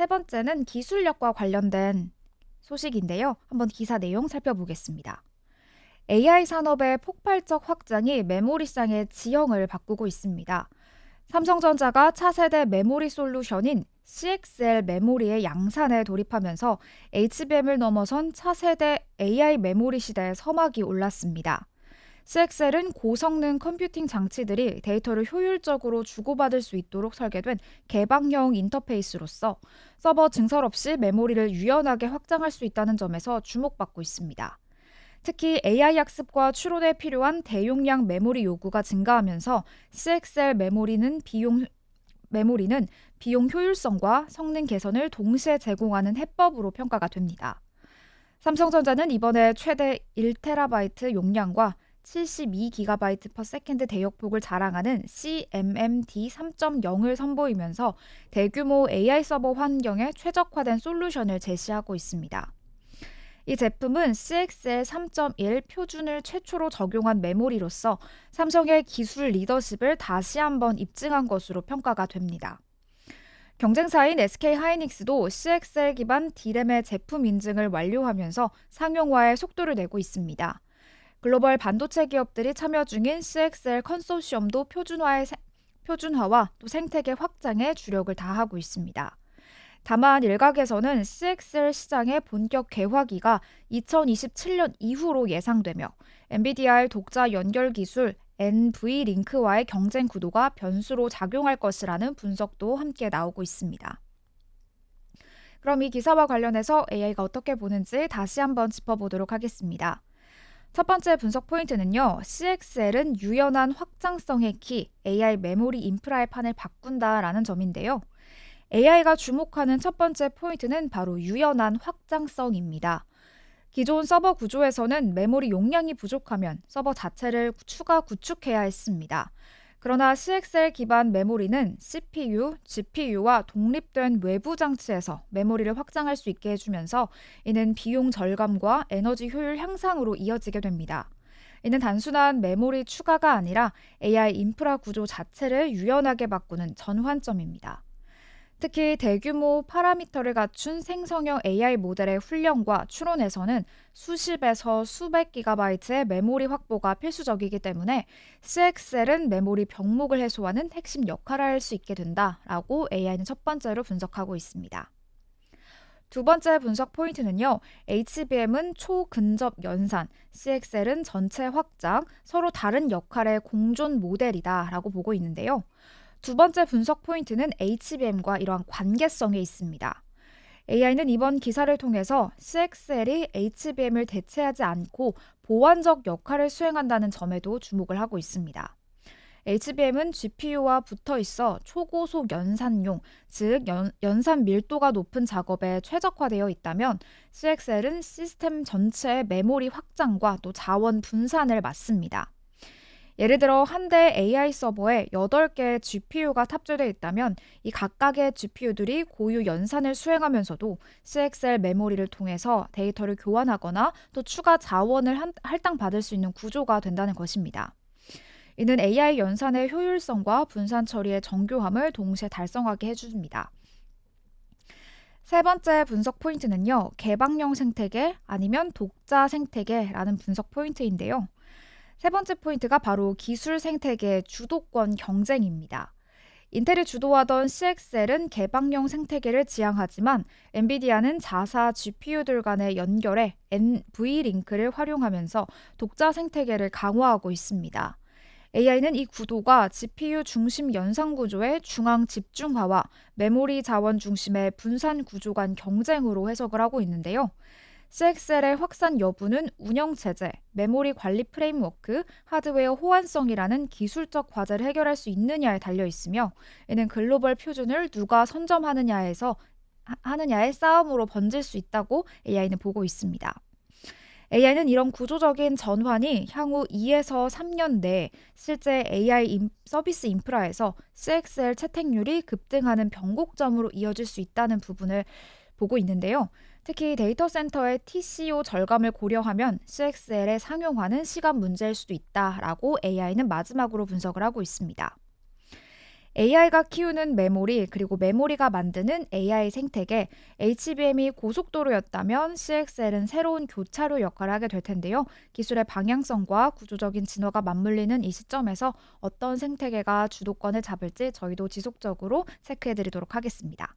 세 번째는 기술력과 관련된 소식인데요. 한번 기사 내용 살펴보겠습니다. AI 산업의 폭발적 확장이 메모리상의 지형을 바꾸고 있습니다. 삼성전자가 차세대 메모리 솔루션인 CXL 메모리의 양산에 돌입하면서 HBM을 넘어선 차세대 AI 메모리 시대의 서막이 올랐습니다. CXL은 고성능 컴퓨팅 장치들이 데이터를 효율적으로 주고받을 수 있도록 설계된 개방형 인터페이스로서 서버 증설 없이 메모리를 유연하게 확장할 수 있다는 점에서 주목받고 있습니다. 특히 AI 학습과 추론에 필요한 대용량 메모리 요구가 증가하면서 CXL 메모리는 비용 메모리는 비용 효율성과 성능 개선을 동시에 제공하는 해법으로 평가가 됩니다. 삼성전자는 이번에 최대 1테라바이트 용량과 72GB per s 대역폭을 자랑하는 CMMD 3.0을 선보이면서 대규모 AI 서버 환경에 최적화된 솔루션을 제시하고 있습니다. 이 제품은 CXL 3.1 표준을 최초로 적용한 메모리로서 삼성의 기술 리더십을 다시 한번 입증한 것으로 평가가 됩니다. 경쟁사인 SK 하이닉스도 CXL 기반 D램의 제품 인증을 완료하면서 상용화에 속도를 내고 있습니다. 글로벌 반도체 기업들이 참여 중인 CXL 컨소시엄도 표준화의 표준화와 또 생태계 확장에 주력을 다하고 있습니다. 다만 일각에서는 CXL 시장의 본격 개화기가 2027년 이후로 예상되며 엔비디아의 독자 연결 기술 NV링크와의 경쟁 구도가 변수로 작용할 것이라는 분석도 함께 나오고 있습니다. 그럼 이 기사와 관련해서 AI가 어떻게 보는지 다시 한번 짚어보도록 하겠습니다. 첫 번째 분석 포인트는요. CXL은 유연한 확장성의 키, AI 메모리 인프라의 판을 바꾼다라는 점인데요. AI가 주목하는 첫 번째 포인트는 바로 유연한 확장성입니다. 기존 서버 구조에서는 메모리 용량이 부족하면 서버 자체를 추가 구축해야 했습니다. 그러나 CXL 기반 메모리는 CPU, GPU와 독립된 외부 장치에서 메모리를 확장할 수 있게 해주면서 이는 비용 절감과 에너지 효율 향상으로 이어지게 됩니다. 이는 단순한 메모리 추가가 아니라 AI 인프라 구조 자체를 유연하게 바꾸는 전환점입니다. 특히 대규모 파라미터를 갖춘 생성형 AI 모델의 훈련과 추론에서는 수십에서 수백 기가바이트의 메모리 확보가 필수적이기 때문에 CXL은 메모리 병목을 해소하는 핵심 역할을 할 수 있게 된다라고 AI는 첫 번째로 분석하고 있습니다. 두 번째 분석 포인트는요. HBM은 초근접 연산, CXL은 전체 확장, 서로 다른 역할의 공존 모델이다라고 보고 있는데요. 두 번째 분석 포인트는 HBM과 이러한 관계성에 있습니다. AI는 이번 기사를 통해서 CXL이 HBM을 대체하지 않고 보완적 역할을 수행한다는 점에도 주목을 하고 있습니다. HBM은 GPU와 붙어 있어 초고속 연산용, 즉 연, 연산 밀도가 높은 작업에 최적화되어 있다면 CXL은 시스템 전체의 메모리 확장과 또 자원 분산을 맡습니다. 예를 들어 한 대 AI 서버에 8개의 GPU가 탑재되어 있다면 이 각각의 GPU들이 고유 연산을 수행하면서도 CXL 메모리를 통해서 데이터를 교환하거나 또 추가 자원을 할당받을 수 있는 구조가 된다는 것입니다. 이는 AI 연산의 효율성과 분산 처리의 정교함을 동시에 달성하게 해줍니다. 세 번째 분석 포인트는요, 개방형 생태계 아니면 독자 생태계라는 분석 포인트인데요. 세 번째 포인트가 바로 기술 생태계 주도권 경쟁입니다. 인텔이 주도하던 CXL은 개방형 생태계를 지향하지만 엔비디아는 자사 GPU들 간의 연결에 NV링크를 활용하면서 독자 생태계를 강화하고 있습니다. AI는 이 구도가 GPU 중심 연산 구조의 중앙 집중화와 메모리 자원 중심의 분산 구조 간 경쟁으로 해석을 하고 있는데요. CXL의 확산 여부는 운영 체제, 메모리 관리 프레임워크, 하드웨어 호환성이라는 기술적 과제를 해결할 수 있느냐에 달려 있으며 이는 글로벌 표준을 누가 선점하느냐에서 하느냐의 싸움으로 번질 수 있다고 AI는 보고 있습니다. AI는 이런 구조적인 전환이 향후 2에서 3년 내에 실제 AI 인, 서비스 인프라에서 CXL 채택률이 급등하는 변곡점으로 이어질 수 있다는 부분을 보고 있는데요. 특히 데이터 센터의 TCO 절감을 고려하면 CXL의 상용화는 시간 문제일 수도 있다라고 AI는 마지막으로 분석을 하고 있습니다. AI가 키우는 메모리 그리고 메모리가 만드는 AI 생태계 HBM이 고속도로였다면 CXL은 새로운 교차로 역할을 하게 될 텐데요. 기술의 방향성과 구조적인 진화가 맞물리는 이 시점에서 어떤 생태계가 주도권을 잡을지 저희도 지속적으로 체크해 드리도록 하겠습니다.